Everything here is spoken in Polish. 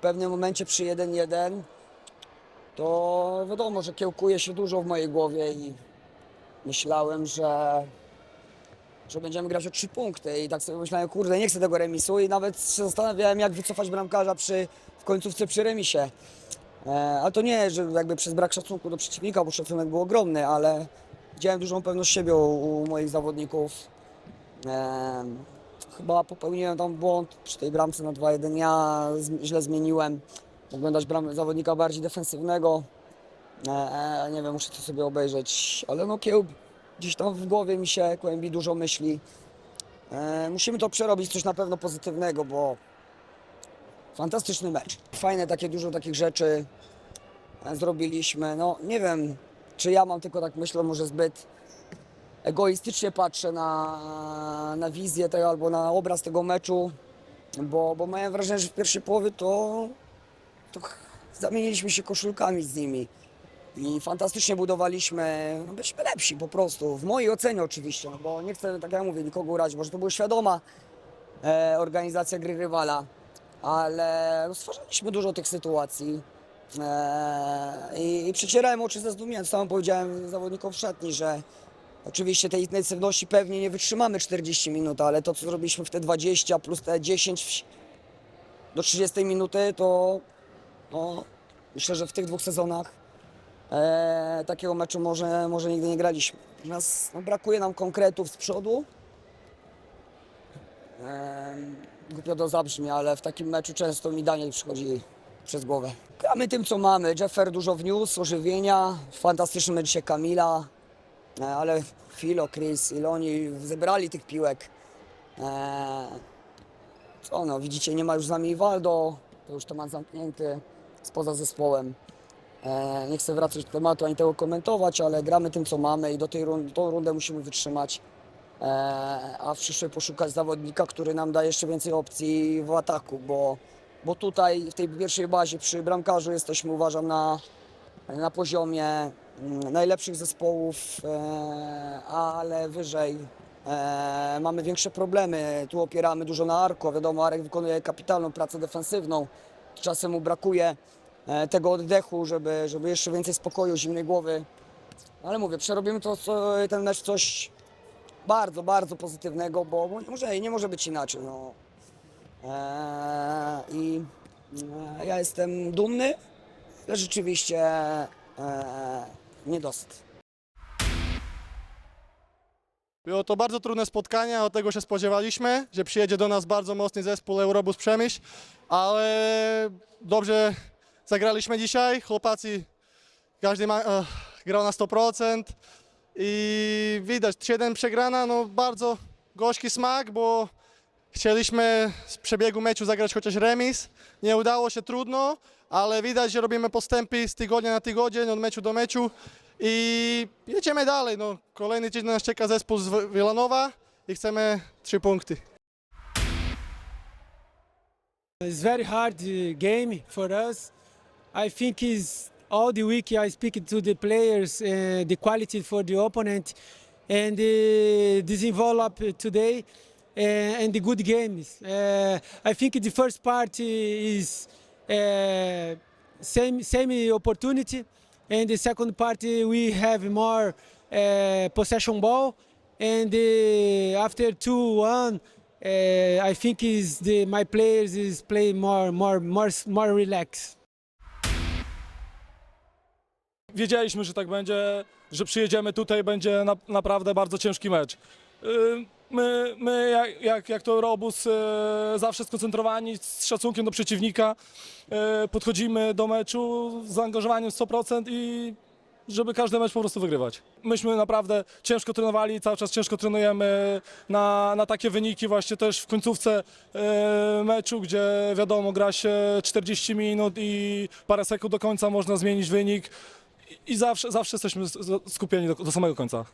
pewnym momencie przy 1-1 to wiadomo, że kiełkuje się dużo w mojej głowie i myślałem, że, że będziemy grać o trzy punkty i tak sobie myślałem, kurde, nie chcę tego remisu i nawet się zastanawiałem, jak wycofać bramkarza przy, w końcówce przy remisie. E, ale to nie, że jakby przez brak szacunku do przeciwnika, bo szacunek był ogromny, ale widziałem dużą pewność siebie u, u moich zawodników. E, chyba popełniłem tam błąd przy tej bramce na 2-1. Ja źle zmieniłem. Mogłem dać bram, zawodnika bardziej defensywnego. E, e, nie wiem, muszę to sobie obejrzeć, ale no kiełb gdzieś tam w głowie mi się kłębi dużo myśli. E, musimy to przerobić coś na pewno pozytywnego, bo fantastyczny mecz. Fajne takie dużo takich rzeczy e, zrobiliśmy. No nie wiem, czy ja mam tylko tak myślę, może zbyt egoistycznie patrzę na, na wizję tego albo na obraz tego meczu, bo, bo miałem wrażenie, że w pierwszej połowie to, to zamieniliśmy się koszulkami z nimi. I fantastycznie budowaliśmy, no byliśmy lepsi po prostu, w mojej ocenie oczywiście, no bo nie chcę, tak jak mówię, nikogo urazić, może to była świadoma e, organizacja gry rywala, ale no, stworzyliśmy dużo tych sytuacji e, i, i przecierałem oczy ze zdumienia, sam powiedziałem zawodnikom w szatni, że oczywiście tej intensywności pewnie nie wytrzymamy 40 minut, ale to co zrobiliśmy w te 20 plus te 10 w- do 30 minuty, to no, myślę, że w tych dwóch sezonach e, takiego meczu może, może nigdy nie graliśmy. Natomiast no, brakuje nam konkretów z przodu. E, głupio to zabrzmi, ale w takim meczu często mi Daniel przychodzi przez głowę. Gramy tym, co mamy. Jeffer dużo wniósł, ożywienia. Fantastyczny mecz dzisiaj Kamila. E, ale Filo, Chris, Iloni zebrali tych piłek. E, co no, widzicie, nie ma już z nami Waldo. To już temat zamknięty spoza zespołem. E, nie chcę wracać do tematu ani tego komentować, ale gramy tym, co mamy i do tej rundy, tą rundę musimy wytrzymać. A w przyszłej poszukać zawodnika, który nam da jeszcze więcej opcji w ataku, bo, bo tutaj w tej pierwszej bazie przy bramkarzu jesteśmy uważam na, na poziomie mm, najlepszych zespołów, e, ale wyżej e, mamy większe problemy. Tu opieramy dużo na Arko. Wiadomo, Arek wykonuje kapitalną pracę defensywną. Czasem mu brakuje e, tego oddechu, żeby, żeby jeszcze więcej spokoju, zimnej głowy. Ale mówię, przerobimy to, ten mecz coś bardzo, bardzo pozytywnego, bo może, nie może być inaczej. No. Eee, I ja jestem dumny, rzeczywiście e, niedosyt. Było to bardzo trudne spotkanie, od tego się spodziewaliśmy, że przyjedzie do nas bardzo mocny zespół Eurobus Przemyśl, ale dobrze zagraliśmy dzisiaj, chłopacy, każdy ma, e, grał na 100% i widać, 7 przegrana, no bardzo gorzki smak, bo chcieliśmy z przebiegu meczu zagrać chociaż remis, nie udało się, trudno, ale widać, że robimy postępy z tygodnia na tydzień, od meczu do meczu i jedziemy dalej. No, kolejny tydzień nas czeka zespół z Wielanowa i chcemy trzy punkty. It's very hard uh, game for us. I think is all the week I speak to the players, uh, the quality for the opponent, and uh, this envelope today, uh, and the good games. Uh, I think the first part is uh, same same opportunity, and the second part uh, we have more uh, possession ball, and uh, after two one. I think is the my players is play more more more more relaxed. Wiedzieliśmy, że tak będzie, że przyjedziemy tutaj, będzie na, naprawdę bardzo ciężki mecz. Y, My, my jak, jak, jak to Robus, y, zawsze skoncentrowani, z szacunkiem do przeciwnika, y, podchodzimy do meczu z zaangażowaniem 100% i żeby każdy mecz po prostu wygrywać. Myśmy naprawdę ciężko trenowali, cały czas ciężko trenujemy na, na takie wyniki właśnie też w końcówce y, meczu, gdzie wiadomo gra się 40 minut i parę sekund do końca można zmienić wynik i zawsze, zawsze jesteśmy skupieni do, do samego końca.